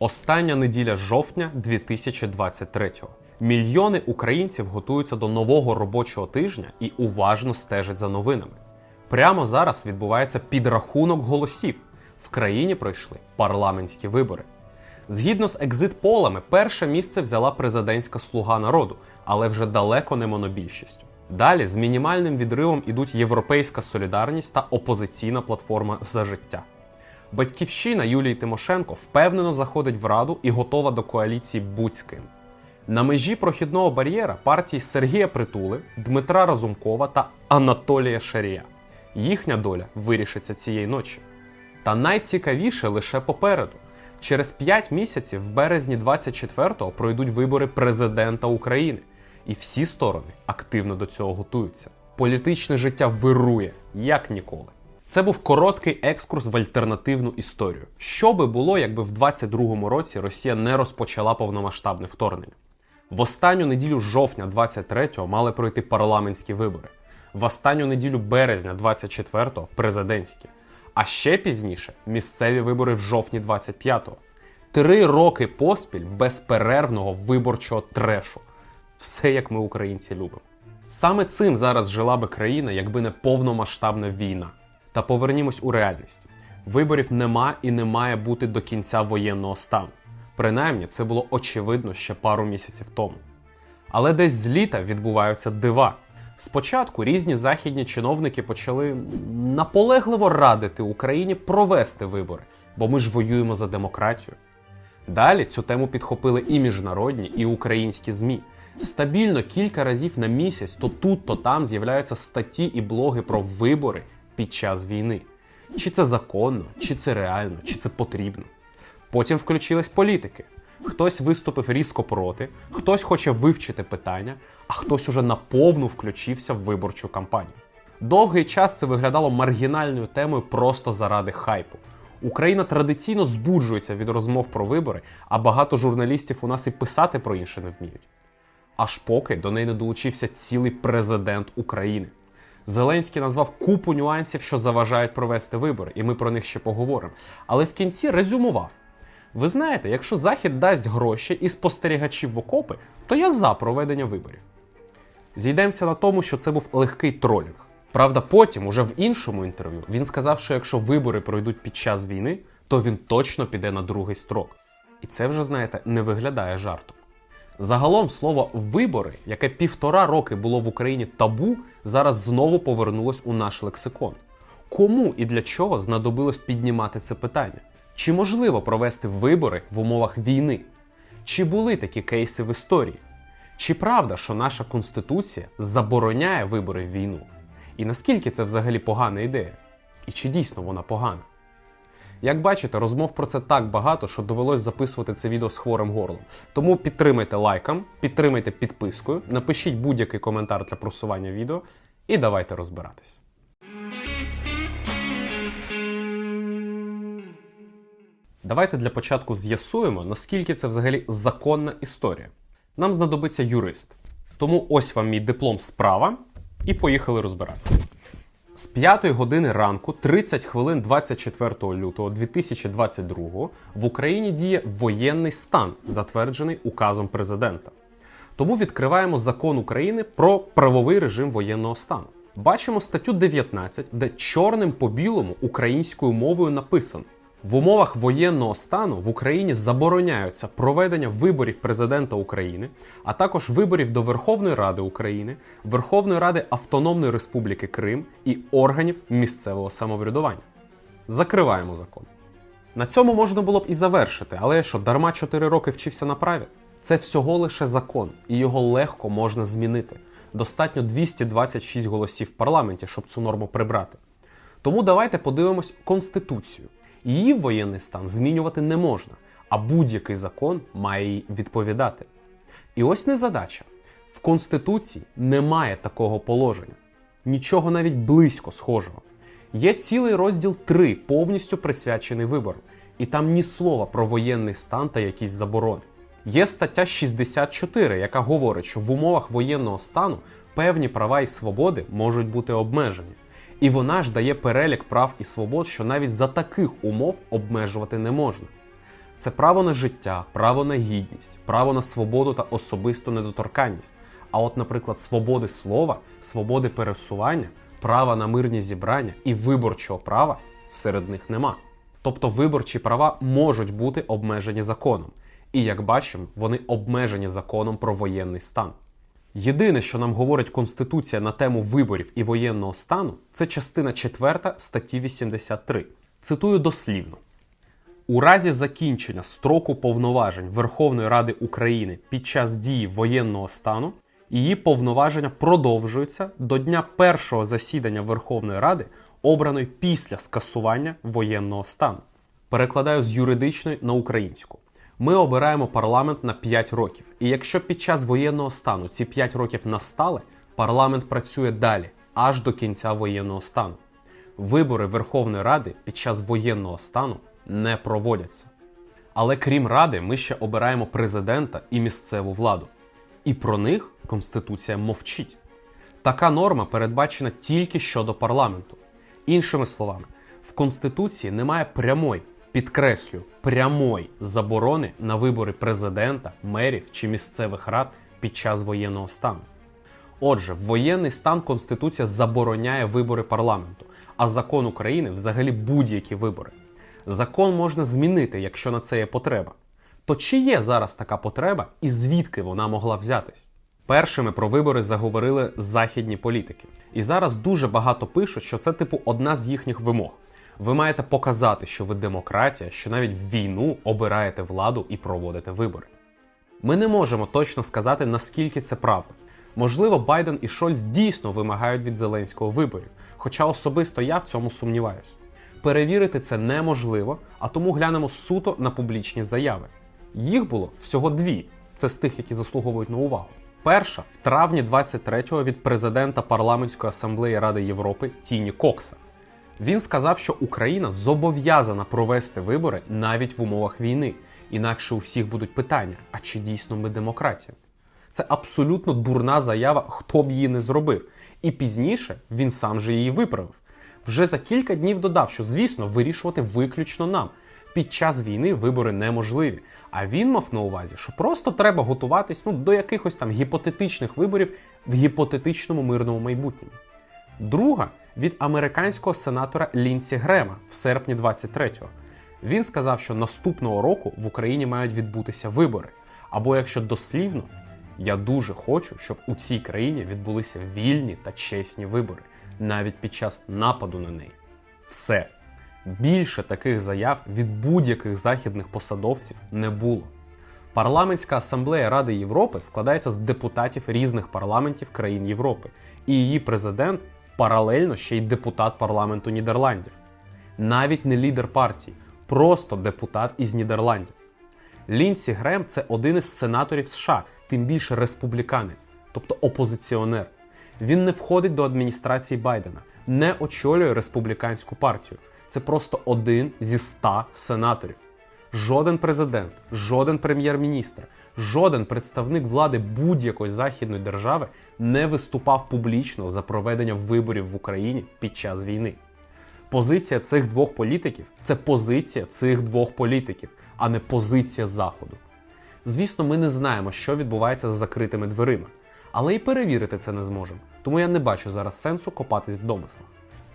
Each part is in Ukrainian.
Остання неділя жовтня 2023-го. Мільйони українців готуються до нового робочого тижня і уважно стежать за новинами. Прямо зараз відбувається підрахунок голосів. В країні пройшли парламентські вибори. Згідно з екзит-полами, перше місце взяла президентська слуга народу, але вже далеко не монобільшістю. Далі з мінімальним відривом ідуть Європейська солідарність та опозиційна платформа за життя. Батьківщина Юлії Тимошенко впевнено заходить в раду і готова до коаліції будь-ким. На межі прохідного бар'єра партії Сергія Притули, Дмитра Разумкова та Анатолія Шарія. Їхня доля вирішиться цієї ночі. Та найцікавіше лише попереду. Через 5 місяців в березні 24-го пройдуть вибори президента України, і всі сторони активно до цього готуються. Політичне життя вирує як ніколи. Це був короткий екскурс в альтернативну історію. Що би було, якби в 22-му році Росія не розпочала повномасштабне вторгнення? В останню неділю жовтня 23-го мали пройти парламентські вибори. В останню неділю березня 24-го президентські. А ще пізніше місцеві вибори в жовтні 25-го. Три роки поспіль безперервного виборчого трешу. Все як ми, українці, любимо. Саме цим зараз жила би країна, якби не повномасштабна війна. Та повернімось у реальність: виборів нема і не має бути до кінця воєнного стану. Принаймні, це було очевидно ще пару місяців тому. Але десь з літа відбуваються дива. Спочатку різні західні чиновники почали наполегливо радити Україні провести вибори, бо ми ж воюємо за демократію. Далі цю тему підхопили і міжнародні, і українські ЗМІ. Стабільно кілька разів на місяць то тут, то там з'являються статті і блоги про вибори під час війни. Чи це законно, чи це реально, чи це потрібно. Потім включились політики. Хтось виступив різко проти, хтось хоче вивчити питання, а хтось уже наповну включився в виборчу кампанію. Довгий час це виглядало маргінальною темою просто заради хайпу. Україна традиційно збуджується від розмов про вибори, а багато журналістів у нас і писати про інше не вміють. Аж поки до неї не долучився цілий президент України. Зеленський назвав купу нюансів, що заважають провести вибори, і ми про них ще поговоримо. Але в кінці резюмував: ви знаєте, якщо Захід дасть гроші і спостерігачів в окопи, то я за проведення виборів. Зійдемося на тому, що це був легкий тролінг. Правда, потім, уже в іншому інтерв'ю, він сказав, що якщо вибори пройдуть під час війни, то він точно піде на другий строк. І це вже, знаєте, не виглядає жартом. Загалом слово вибори, яке півтора роки було в Україні табу, зараз знову повернулось у наш лексикон. Кому і для чого знадобилось піднімати це питання? Чи можливо провести вибори в умовах війни? Чи були такі кейси в історії? Чи правда, що наша конституція забороняє вибори в війну? І наскільки це взагалі погана ідея? І чи дійсно вона погана? Як бачите, розмов про це так багато, що довелось записувати це відео з хворим горлом. Тому підтримайте лайком, підтримайте підпискою, напишіть будь-який коментар для просування відео і давайте розбиратись. Давайте для початку з'ясуємо, наскільки це взагалі законна історія. Нам знадобиться юрист. Тому ось вам мій диплом справа, і поїхали розбирати. З 5 години ранку, 30 хвилин 24 лютого 2022 в Україні діє воєнний стан, затверджений указом президента. Тому відкриваємо закон України про правовий режим воєнного стану. Бачимо статтю 19, де чорним по білому українською мовою написано: в умовах воєнного стану в Україні забороняються проведення виборів президента України, а також виборів до Верховної Ради України, Верховної Ради Автономної Республіки Крим і органів місцевого самоврядування. Закриваємо закон. На цьому можна було б і завершити, але що дарма 4 роки вчився на праві? Це всього лише закон, і його легко можна змінити. Достатньо 226 голосів в парламенті, щоб цю норму прибрати. Тому давайте подивимось Конституцію. Її воєнний стан змінювати не можна, а будь-який закон має їй відповідати. І ось незадача. В Конституції немає такого положення, нічого навіть близько схожого. Є цілий розділ 3, повністю присвячений виборам, і там ні слова про воєнний стан та якісь заборони. Є стаття 64, яка говорить, що в умовах воєнного стану певні права і свободи можуть бути обмежені. І вона ж дає перелік прав і свобод, що навіть за таких умов обмежувати не можна. Це право на життя, право на гідність, право на свободу та особисту недоторканність. А от, наприклад, свободи слова, свободи пересування, права на мирні зібрання і виборчого права серед них нема. Тобто виборчі права можуть бути обмежені законом. І як бачимо, вони обмежені законом про воєнний стан. Єдине, що нам говорить Конституція на тему виборів і воєнного стану, це частина 4 статті 83. Цитую дослівно. У разі закінчення строку повноважень Верховної Ради України під час дії воєнного стану її повноваження продовжуються до дня першого засідання Верховної Ради, обраної після скасування воєнного стану. Перекладаю з юридичної на українську. Ми обираємо парламент на 5 років. І якщо під час воєнного стану ці 5 років настали, парламент працює далі, аж до кінця воєнного стану. Вибори Верховної Ради під час воєнного стану не проводяться. Але крім ради, ми ще обираємо президента і місцеву владу. І про них Конституція мовчить. Така норма передбачена тільки щодо парламенту. Іншими словами, в Конституції немає прямої, підкреслю, прямої заборони на вибори президента, мерів чи місцевих рад під час воєнного стану. Отже, в воєнний стан Конституція забороняє вибори парламенту, а закон України взагалі будь-які вибори. Закон можна змінити, якщо на це є потреба. То чи є зараз така потреба і звідки вона могла взятись? Першими про вибори заговорили західні політики. І зараз дуже багато пишуть, що це типу одна з їхніх вимог. Ви маєте показати, що ви демократія, що навіть в війну обираєте владу і проводите вибори. Ми не можемо точно сказати, наскільки це правда. Можливо, Байден і Шольц дійсно вимагають від Зеленського виборів, хоча особисто я в цьому сумніваюсь. Перевірити це неможливо, а тому глянемо суто на публічні заяви. Їх було всього дві. Це з тих, які заслуговують на увагу. Перша в травні 23-го від президента парламентської асамблеї Ради Європи Тіні Кокса. Він сказав, що Україна зобов'язана провести вибори навіть в умовах війни, інакше у всіх будуть питання: а чи дійсно ми демократія? Це абсолютно дурна заява, хто б її не зробив. І пізніше він сам же її виправив. Вже за кілька днів додав, що, звісно, вирішувати виключно нам. Під час війни вибори неможливі. А він мав на увазі, що просто треба готуватись ну, до якихось там гіпотетичних виборів в гіпотетичному мирному майбутньому. Друга від американського сенатора Лінсі Грема в серпні 23-го. Він сказав, що наступного року в Україні мають відбутися вибори. Або якщо дослівно, я дуже хочу, щоб у цій країні відбулися вільні та чесні вибори, навіть під час нападу на неї. Все. Більше таких заяв від будь-яких західних посадовців не було. Парламентська асамблея Ради Європи складається з депутатів різних парламентів країн Європи, і її президент паралельно ще й депутат парламенту Нідерландів. Навіть не лідер партії, просто депутат із Нідерландів. Лінсі Грем це один із сенаторів США, тим більше республіканець, тобто опозиціонер. Він не входить до адміністрації Байдена, не очолює республіканську партію. Це просто один зі ста сенаторів. Жоден президент, жоден прем'єр-міністр, жоден представник влади будь-якої західної держави не виступав публічно за проведення виборів в Україні під час війни. Позиція цих двох політиків це позиція цих двох політиків, а не позиція Заходу. Звісно, ми не знаємо, що відбувається за закритими дверима, але і перевірити це не зможемо, тому я не бачу зараз сенсу копатись в домислах.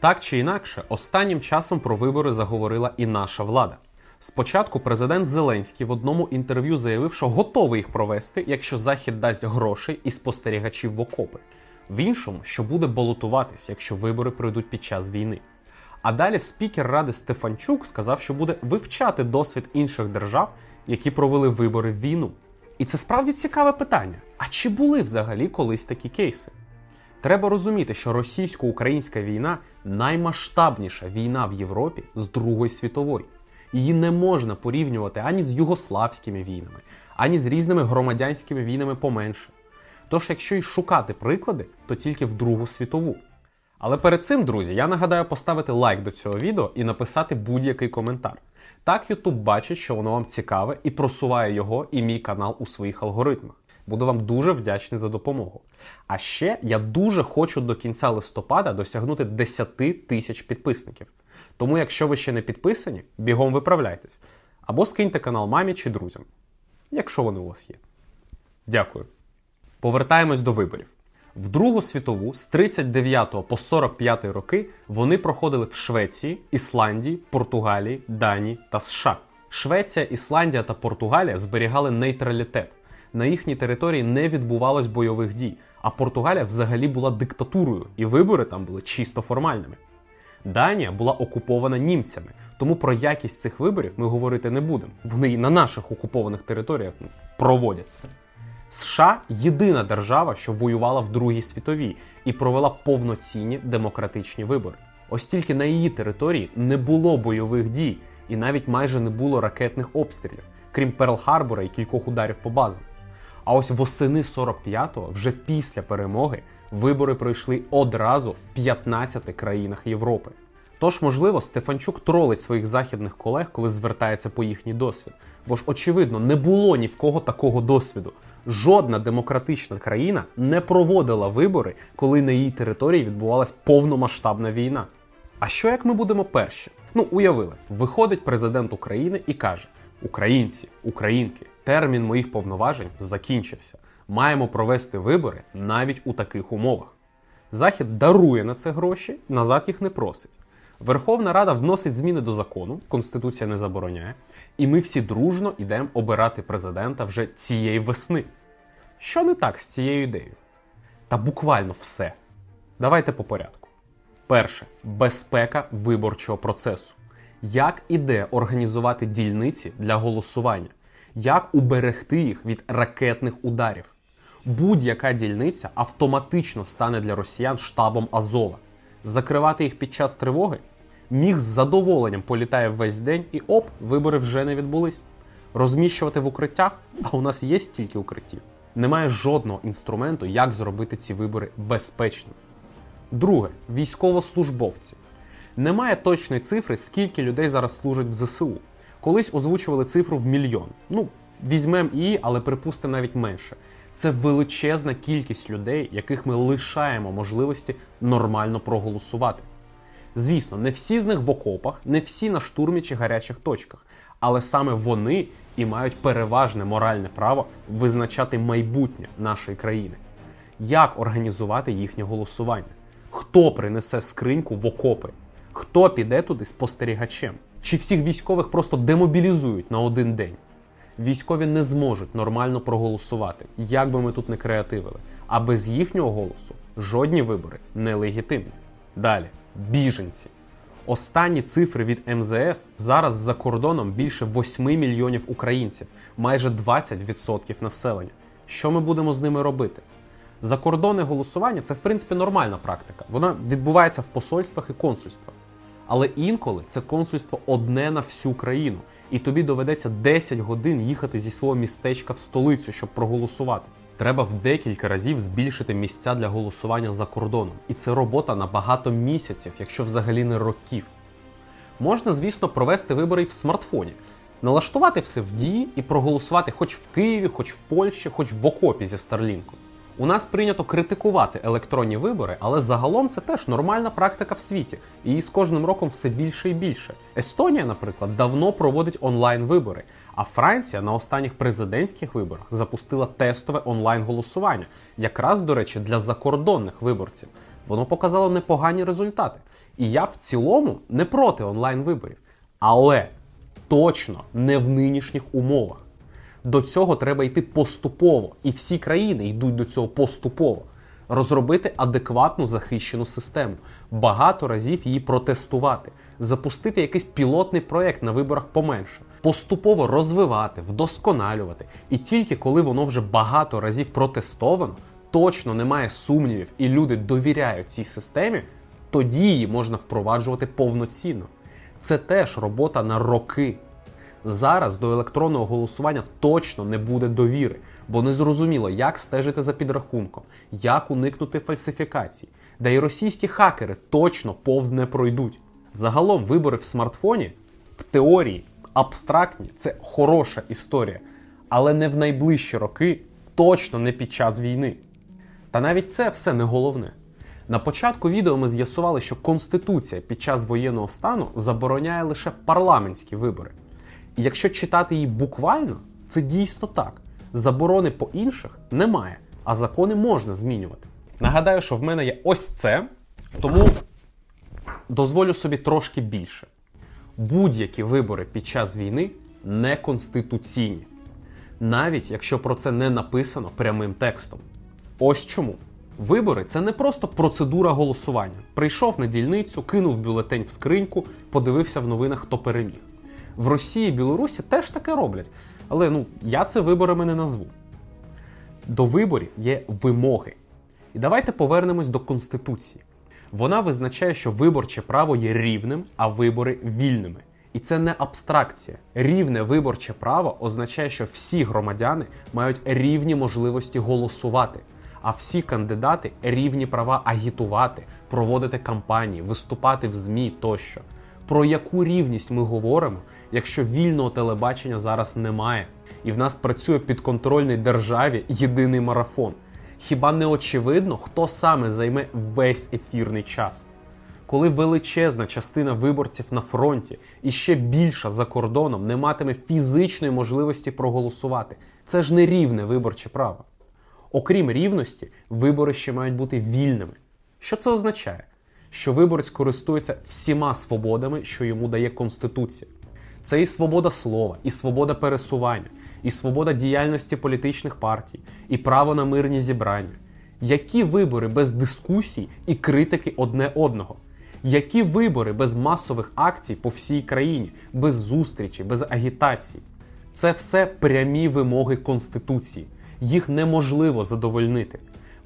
Так чи інакше, останнім часом про вибори заговорила і наша влада. Спочатку президент Зеленський в одному інтерв'ю заявив, що готовий їх провести, якщо Захід дасть грошей і спостерігачів в окопи. В іншому, що буде балотуватись, якщо вибори пройдуть під час війни. А далі спікер Ради Стефанчук сказав, що буде вивчати досвід інших держав, які провели вибори в війну. І це справді цікаве питання: а чи були взагалі колись такі кейси? Треба розуміти, що російсько-українська війна наймасштабніша війна в Європі з Другої світової. Її не можна порівнювати ані з югославськими війнами, ані з різними громадянськими війнами поменше. Тож, якщо й шукати приклади, то тільки в Другу світову. Але перед цим, друзі, я нагадаю поставити лайк до цього відео і написати будь-який коментар. Так YouTube бачить, що воно вам цікаве і просуває його і мій канал у своїх алгоритмах. Буду вам дуже вдячний за допомогу. А ще я дуже хочу до кінця листопада досягнути 10 тисяч підписників. Тому, якщо ви ще не підписані, бігом виправляйтесь. Або скиньте канал мамі чи друзям, якщо вони у вас є. Дякую. Повертаємось до виборів. В Другу світову з 39 по 45 роки вони проходили в Швеції, Ісландії, Португалії, Данії та США. Швеція, Ісландія та Португалія зберігали нейтралітет. На їхній території не відбувалось бойових дій, а Португалія взагалі була диктатурою, і вибори там були чисто формальними. Данія була окупована німцями, тому про якість цих виборів ми говорити не будемо. Вони і на наших окупованих територіях проводяться. США єдина держава, що воювала в Другій світовій і провела повноцінні демократичні вибори. Ось тільки на її території не було бойових дій і навіть майже не було ракетних обстрілів, крім Перл-Харбора і кількох ударів по базам. А ось восени 45-го, вже після перемоги, вибори пройшли одразу в 15 країнах Європи. Тож, можливо, Стефанчук тролить своїх західних колег, коли звертається по їхній досвід. Бо ж, очевидно, не було ні в кого такого досвіду. Жодна демократична країна не проводила вибори, коли на її території відбувалась повномасштабна війна. А що як ми будемо перші? Ну, уявили, виходить президент України і каже: Українці, українки, термін моїх повноважень закінчився. Маємо провести вибори навіть у таких умовах. Захід дарує на це гроші, назад їх не просить. Верховна Рада вносить зміни до закону, Конституція не забороняє, і ми всі дружно йдемо обирати президента вже цієї весни. Що не так з цією ідеєю? Та буквально все. Давайте по порядку. Перше безпека виборчого процесу. Як і де організувати дільниці для голосування? Як уберегти їх від ракетних ударів? Будь-яка дільниця автоматично стане для росіян штабом Азова. Закривати їх під час тривоги? Міг з задоволенням політає весь день і оп, вибори вже не відбулись. Розміщувати в укриттях, а у нас є стільки укриттів. Немає жодного інструменту, як зробити ці вибори безпечними. Друге військовослужбовці. Немає точної цифри, скільки людей зараз служать в ЗСУ. Колись озвучували цифру в мільйон. Ну, візьмемо її, але припустимо навіть менше. Це величезна кількість людей, яких ми лишаємо можливості нормально проголосувати. Звісно, не всі з них в окопах, не всі на штурмі чи гарячих точках, але саме вони і мають переважне моральне право визначати майбутнє нашої країни. Як організувати їхнє голосування? Хто принесе скриньку в окопи? Хто піде туди спостерігачем? Чи всіх військових просто демобілізують на один день? Військові не зможуть нормально проголосувати, як би ми тут не креативили. А без їхнього голосу жодні вибори не легітимні. Далі біженці. Останні цифри від МЗС зараз за кордоном більше 8 мільйонів українців, майже 20% населення. Що ми будемо з ними робити? Закордонне голосування це в принципі нормальна практика. Вона відбувається в посольствах і консульствах. Але інколи це консульство одне на всю країну, і тобі доведеться 10 годин їхати зі свого містечка в столицю, щоб проголосувати. Треба в декілька разів збільшити місця для голосування за кордоном. І це робота на багато місяців, якщо взагалі не років. Можна, звісно, провести вибори в смартфоні, налаштувати все в дії і проголосувати хоч в Києві, хоч в Польщі, хоч в окопі зі Старлінком. У нас прийнято критикувати електронні вибори, але загалом це теж нормальна практика в світі, і з кожним роком все більше і більше. Естонія, наприклад, давно проводить онлайн-вибори, а Франція на останніх президентських виборах запустила тестове онлайн-голосування, якраз, до речі, для закордонних виборців. Воно показало непогані результати. І я в цілому не проти онлайн-виборів, але точно не в нинішніх умовах. До цього треба йти поступово, і всі країни йдуть до цього поступово. Розробити адекватну захищену систему, багато разів її протестувати, запустити якийсь пілотний проєкт на виборах поменше, поступово розвивати, вдосконалювати. І тільки коли воно вже багато разів протестовано, точно немає сумнівів, і люди довіряють цій системі, тоді її можна впроваджувати повноцінно. Це теж робота на роки. Зараз до електронного голосування точно не буде довіри, бо не зрозуміло, як стежити за підрахунком, як уникнути фальсифікацій. Да й російські хакери точно повз не пройдуть. Загалом вибори в смартфоні в теорії абстрактні це хороша історія, але не в найближчі роки, точно не під час війни. Та навіть це все не головне. На початку відео ми з'ясували, що Конституція під час воєнного стану забороняє лише парламентські вибори. Якщо читати її буквально, це дійсно так. Заборони по інших немає, а закони можна змінювати. Нагадаю, що в мене є ось це, тому дозволю собі трошки більше. Будь-які вибори під час війни неконституційні, навіть якщо про це не написано прямим текстом. Ось чому. Вибори це не просто процедура голосування. Прийшов на дільницю, кинув бюлетень в скриньку, подивився в новинах, хто переміг. В Росії Білорусі теж таке роблять, але ну я це виборами не назву. До виборів є вимоги. І давайте повернемось до Конституції. Вона визначає, що виборче право є рівним, а вибори вільними. І це не абстракція. Рівне виборче право означає, що всі громадяни мають рівні можливості голосувати, а всі кандидати рівні права агітувати, проводити кампанії, виступати в ЗМІ тощо. Про яку рівність ми говоримо, якщо вільного телебачення зараз немає, і в нас працює підконтрольний державі єдиний марафон? Хіба не очевидно, хто саме займе весь ефірний час? Коли величезна частина виборців на фронті і ще більша за кордоном не матиме фізичної можливості проголосувати, це ж не рівне виборче право. Окрім рівності, вибори ще мають бути вільними. Що це означає? Що виборець користується всіма свободами, що йому дає Конституція. Це і свобода слова, і свобода пересування, і свобода діяльності політичних партій, і право на мирні зібрання. Які вибори без дискусій і критики одне одного? Які вибори без масових акцій по всій країні, без зустрічі, без агітації? Це все прямі вимоги Конституції. Їх неможливо задовольнити.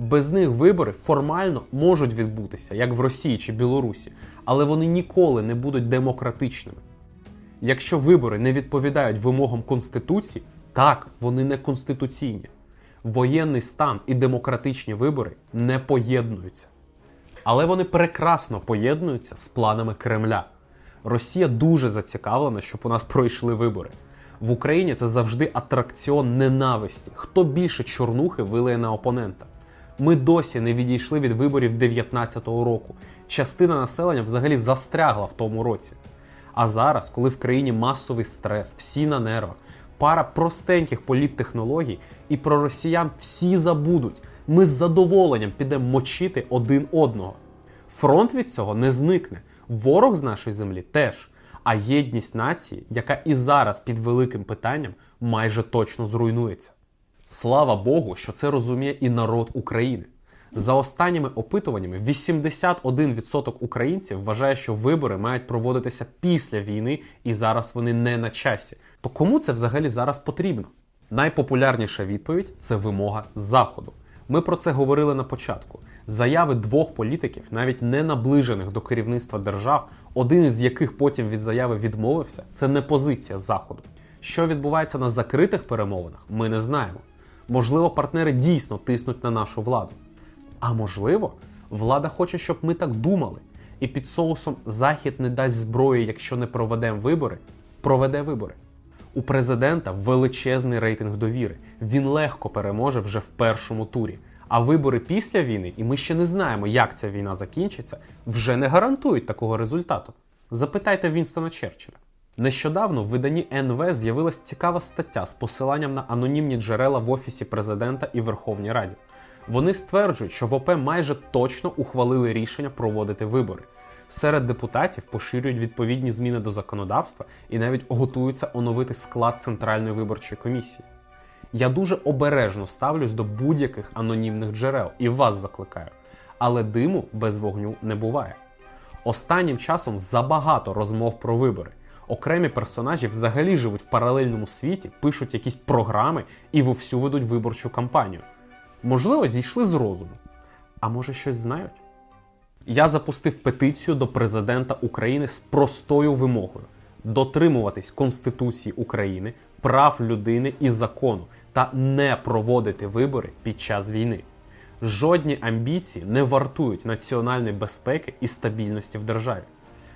Без них вибори формально можуть відбутися, як в Росії чи Білорусі, але вони ніколи не будуть демократичними. Якщо вибори не відповідають вимогам Конституції, так, вони не конституційні. Воєнний стан і демократичні вибори не поєднуються. Але вони прекрасно поєднуються з планами Кремля. Росія дуже зацікавлена, щоб у нас пройшли вибори. В Україні це завжди атракціон ненависті. Хто більше чорнухи вилає на опонента? Ми досі не відійшли від виборів 2019 року. Частина населення взагалі застрягла в тому році. А зараз, коли в країні масовий стрес, всі на нервах, пара простеньких політтехнологій, і про росіян всі забудуть. Ми з задоволенням підемо мочити один одного. Фронт від цього не зникне. Ворог з нашої землі теж. А єдність нації, яка і зараз під великим питанням, майже точно зруйнується. Слава Богу, що це розуміє і народ України. За останніми опитуваннями, 81% українців вважає, що вибори мають проводитися після війни, і зараз вони не на часі. То кому це взагалі зараз потрібно? Найпопулярніша відповідь це вимога Заходу. Ми про це говорили на початку. Заяви двох політиків, навіть не наближених до керівництва держав, один із яких потім від заяви відмовився, це не позиція Заходу. Що відбувається на закритих перемовинах, ми не знаємо. Можливо, партнери дійсно тиснуть на нашу владу. А можливо, влада хоче, щоб ми так думали, і під соусом Захід не дасть зброї, якщо не проведемо вибори, проведе вибори. У президента величезний рейтинг довіри. Він легко переможе вже в першому турі. А вибори після війни, і ми ще не знаємо, як ця війна закінчиться, вже не гарантують такого результату. Запитайте Вінстона Черчилля. Нещодавно в виданні НВ з'явилась цікава стаття з посиланням на анонімні джерела в офісі президента і Верховній Раді. Вони стверджують, що в ОП майже точно ухвалили рішення проводити вибори. Серед депутатів поширюють відповідні зміни до законодавства і навіть готуються оновити склад Центральної виборчої комісії. Я дуже обережно ставлюсь до будь-яких анонімних джерел і вас закликаю. Але диму без вогню не буває. Останнім часом забагато розмов про вибори. Окремі персонажі взагалі живуть в паралельному світі, пишуть якісь програми і вовсю ведуть виборчу кампанію. Можливо, зійшли з розуму. А може щось знають? Я запустив петицію до президента України з простою вимогою дотримуватись Конституції України, прав людини і закону та не проводити вибори під час війни. Жодні амбіції не вартують національної безпеки і стабільності в державі.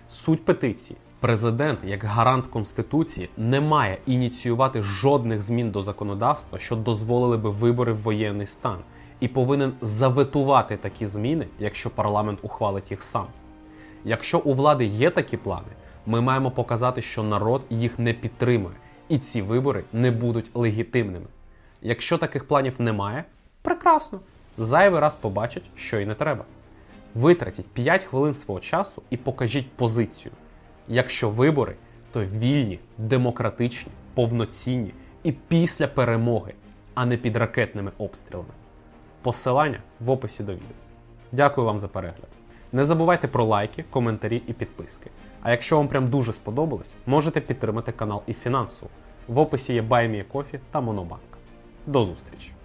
Суть петиції: президент, як гарант конституції, не має ініціювати жодних змін до законодавства, що дозволили би вибори в воєнний стан, і повинен заветувати такі зміни, якщо парламент ухвалить їх сам. Якщо у влади є такі плани, ми маємо показати, що народ їх не підтримує, і ці вибори не будуть легітимними. Якщо таких планів немає, прекрасно. Зайвий раз побачать, що й не треба. Витратіть 5 хвилин свого часу і покажіть позицію. Якщо вибори, то вільні, демократичні, повноцінні і після перемоги, а не під ракетними обстрілами. Посилання в описі до відео. Дякую вам за перегляд. Не забувайте про лайки, коментарі і підписки. А якщо вам прям дуже сподобалось, можете підтримати канал і фінансово. В описі є BuyMeACoffee та Монобанк. До зустрічі!